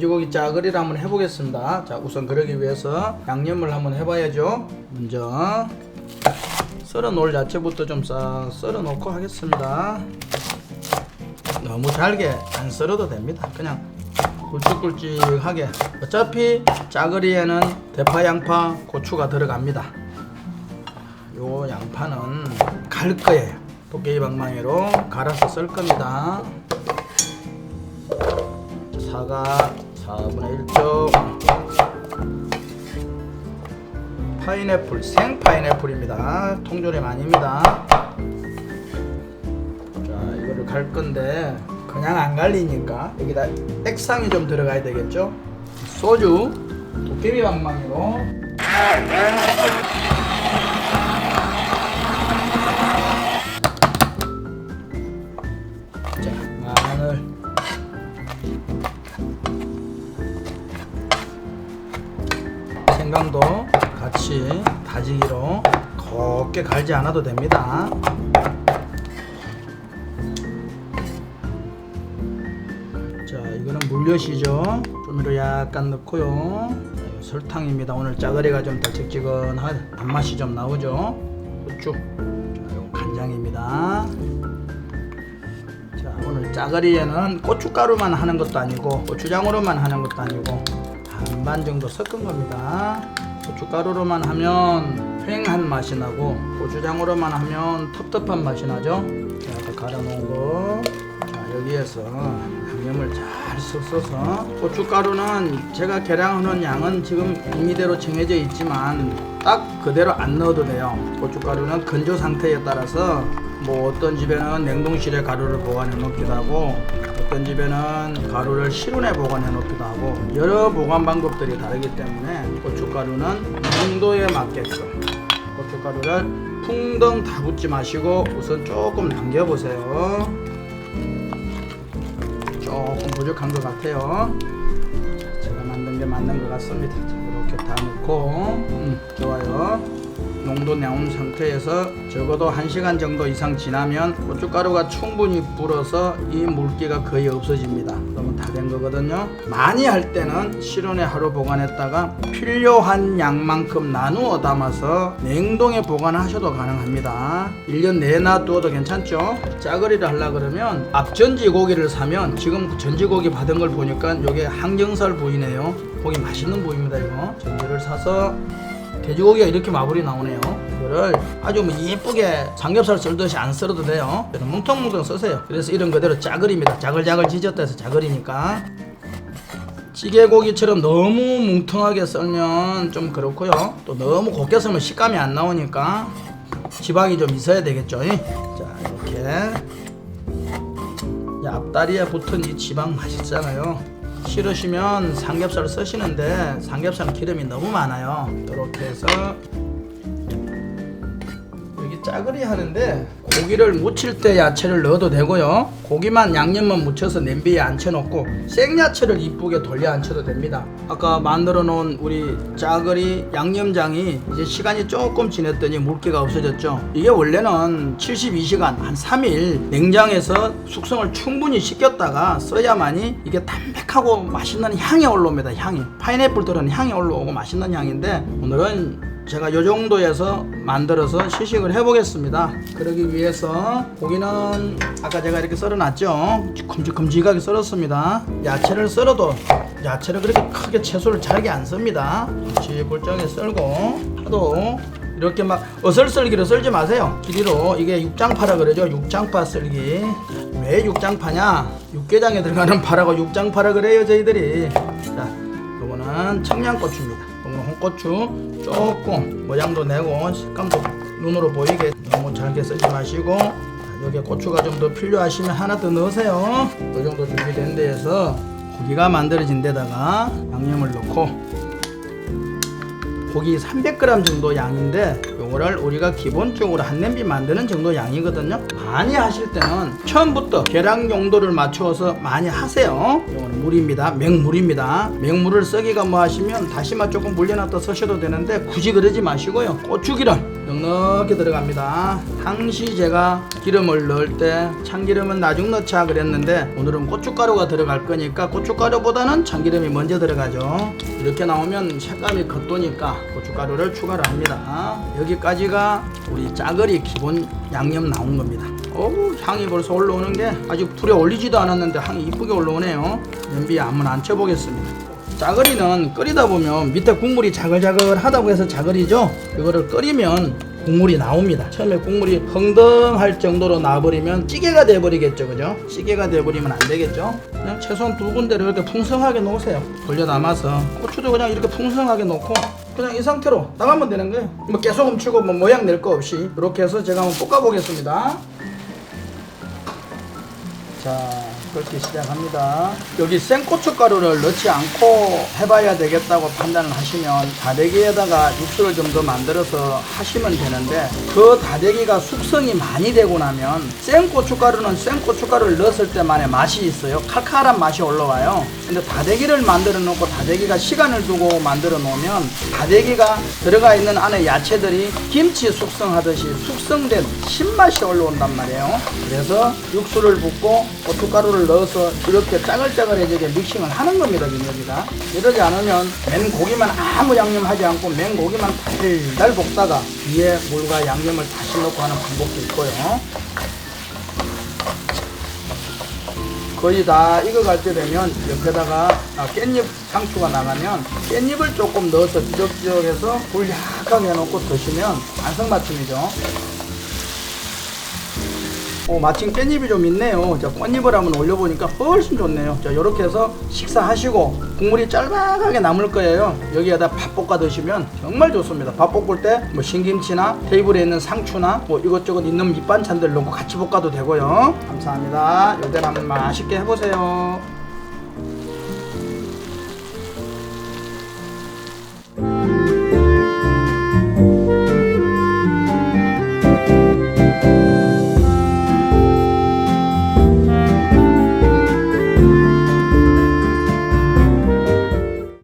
돼지고기 짜글이를 한번 해보겠습니다. 자, 우선 그러기 위해서 양념을 한번 해봐야죠. 먼저 썰어 놓을 야채부터 좀 싹 썰어 놓고 하겠습니다. 너무 잘게 안 썰어도 됩니다. 그냥 굵직굵직하게. 어차피 짜글이에는 대파, 양파, 고추가 들어갑니다. 요 양파는 갈 거예요. 도깨비 방망이로 갈아서 쓸 겁니다. 사과 4분의 1쪽 파인애플 생 파인애플입니다. 통조림 아닙니다. 자 이거를 갈 건데 그냥 안 갈리니까 여기다 액상이 좀 들어가야 되겠죠? 소주 도깨비 방망이로 생강도 같이 다지기로 곱게 갈지 않아도 됩니다. 자, 이거는 물엿이죠. 조미료 약간 넣고요. 설탕입니다. 오늘 짜거리가 좀 달짝지근한 단맛이 좀 나오죠. 후추. 간장입니다. 자, 오늘 짜거리에는 고춧가루만 하는 것도 아니고 고추장으로만 하는 것도 아니고 반반 정도 섞은 겁니다. 고춧가루로만 하면 휑한 맛이 나고 고추장으로만 하면 텁텁한 맛이 나죠. 자, 아까 갈아놓은 거. 자, 여기에서 양념을 잘 섞어서 고춧가루는 제가 계량하는 양은 지금 임의대로 정해져 있지만 딱 그대로 안 넣어도 돼요. 고춧가루는 건조 상태에 따라서 뭐 어떤 집에는 냉동실에 가루를 보관해 놓기도 하고 어떤 집에는 가루를 실온에 보관해 놓기도 하고 여러 보관 방법들이 다르기 때문에 고춧가루는 농도에 맞게끔 고춧가루를 풍덩 다 붓지 마시고 우선 조금 남겨 보세요. 조금 부족한 것 같아요. 제가 만든 게 맞는 것 같습니다. 자, 이렇게 다 넣고 음, 좋아요. 농도 나온 상태에서 적어도 1시간 정도 이상 지나면 고춧가루가 충분히 불어서 이 물기가 거의 없어집니다. 그러면 다 된 거거든요. 많이 할 때는 실온에 하루 보관했다가 필요한 양만큼 나누어 담아서 냉동에 보관하셔도 가능합니다. 1년 내에 놔두어도 괜찮죠? 짜거리를 하려 그러면 앞전지 고기를 사면 지금 전지 고기 받은 걸 보니까 이게 항정살 부위네요. 고기 맛있는 부위입니다 이거. 전지를 사서 돼지고기가 이렇게 마블이 나오네요. 이거를 아주 뭐 예쁘게 삼겹살 썰듯이 안 썰어도 돼요. 그래서 뭉텅뭉텅 써세요. 그래서 이런 그대로 짜글입니다. 짜글짜글 지졌다 해서 짜글이니까. 찌개고기처럼 너무 뭉텅하게 썰면 좀 그렇고요. 또 너무 곱게 썰면 식감이 안 나오니까 지방이 좀 있어야 되겠죠. 자 이렇게 이 앞다리에 붙은 이 지방 맛있잖아요. 싫으시면 삼겹살 쓰시는데 삼겹살은 기름이 너무 많아요. 이렇게 해서 짜글이 하는데 고기를 무칠 때 야채를 넣어도 되고요. 고기만 양념만 묻혀서 냄비에 앉혀놓고 생야채를 이쁘게 돌려 앉혀도 됩니다. 아까 만들어 놓은 우리 짜글이 양념장이 이제 시간이 조금 지났더니 물기가 없어졌죠. 이게 원래는 72시간 한 3일 냉장에서 숙성을 충분히 시켰다가 써야만이 이게 담백하고 맛있는 향이 올라옵니다. 향이 파인애플 들은 향이 올라오고 맛있는 향인데 오늘은 제가 요 정도에서 만들어서 시식을 해보겠습니다. 그러기 위해서 고기는 아까 제가 이렇게 썰어놨죠. 큼직큼직하게 썰었습니다. 야채를 썰어도 야채를 그렇게 크게 채소를 잘게 안 씁니다. 굵직굵직하게 썰고 하도 이렇게 막 어설썰기로 썰지 마세요. 길이로 이게 육장파라 그러죠. 육장파 썰기. 왜 육장파냐? 육개장에 들어가는 파라고 육장파라 그래요 저희들이. 자, 요거는 청양고추입니다. 요거는 홍고추 조금 모양도 내고 식감도 눈으로 보이게 너무 잘게 쓰지 마시고 자, 여기에 고추가 좀 더 필요하시면 하나 더 넣으세요. 이 정도 준비된 데에서 고기가 만들어진 데다가 양념을 넣고 고기 300g 정도 양인데 요거를 우리가 기본적으로 한 냄비 만드는 정도 양이거든요. 많이 하실 때는 처음부터 계량 용도를 맞추어서 많이 하세요. 요거는 물입니다. 맹물입니다. 맹물을 쓰기가 뭐 하시면 다시마 조금 물려놨다 쓰셔도 되는데 굳이 그러지 마시고요. 고추기름 넉넉히 들어갑니다. 항시 제가 기름을 넣을 때 참기름은 나중 넣자 그랬는데 오늘은 고춧가루가 들어갈 거니까 고춧가루보다는 참기름이 먼저 들어가죠. 이렇게 나오면 색감이 겉도니까 고춧가루를 추가를 합니다. 여기까지가 우리 짜글이 기본 양념 나온 겁니다. 어우 향이 벌써 올라오는 게 아직 불에 올리지도 않았는데 향이 이쁘게 올라오네요. 냄비에 한번 앉혀보겠습니다. 짜글이는 끓이다 보면 밑에 국물이 자글자글하다고 해서 자글이죠. 이거를 끓이면 국물이 나옵니다. 처음에 국물이 흥덩할 정도로 나버리면 찌개가 돼버리겠죠, 그죠? 찌개가 돼버리면 안 되겠죠. 그냥 최소한 두 군데를 이렇게 풍성하게 놓으세요. 돌려 담아서 고추도 그냥 이렇게 풍성하게 놓고 그냥 이 상태로 나가면 되는 거예요. 뭐 계속 훔치고 뭐 모양 낼 거 없이 이렇게 해서 제가 한번 볶아보겠습니다. 자, 끓기 시작합니다. 여기 생고춧가루를 넣지 않고 해봐야 되겠다고 판단을 하시면 다대기에다가 육수를 좀 더 만들어서 하시면 되는데 그 다대기가 숙성이 많이 되고 나면 생고춧가루는 생고춧가루를 넣었을 때만의 맛이 있어요. 칼칼한 맛이 올라와요. 근데 다대기를 만들어 놓고 다대기가 시간을 두고 만들어 놓으면 다대기가 들어가 있는 안에 야채들이 김치 숙성하듯이 숙성된 신맛이 올라온단 말이에요. 그래서 육수를 붓고 고춧가루를 넣어서 이렇게 짜글짜글해지게 믹싱을 하는 겁니다, 김여기가. 이러지 않으면 맨 고기만 아무 양념하지 않고 맨 고기만 달달 볶다가 위에 물과 양념을 다시 넣고 하는 방법도 있고요. 거의 다 익어갈 때 되면 옆에다가 아, 깻잎 상추가 나가면 깻잎을 조금 넣어서 지적지적해서 불 약하게 해놓고 드시면 완성맞춤이죠. 오, 마침 깻잎이 좀 있네요. 자, 깻잎을 한번 올려보니까 훨씬 좋네요. 자, 이렇게 해서 식사하시고 국물이 짤막하게 남을 거예요. 여기에다 밥 볶아 드시면 정말 좋습니다. 밥 볶을 때 뭐 신김치나 테이블에 있는 상추나 뭐 이것저것 있는 밑반찬들 넣고 같이 볶아도 되고요. 감사합니다. 요대로 한번 맛있게 해보세요.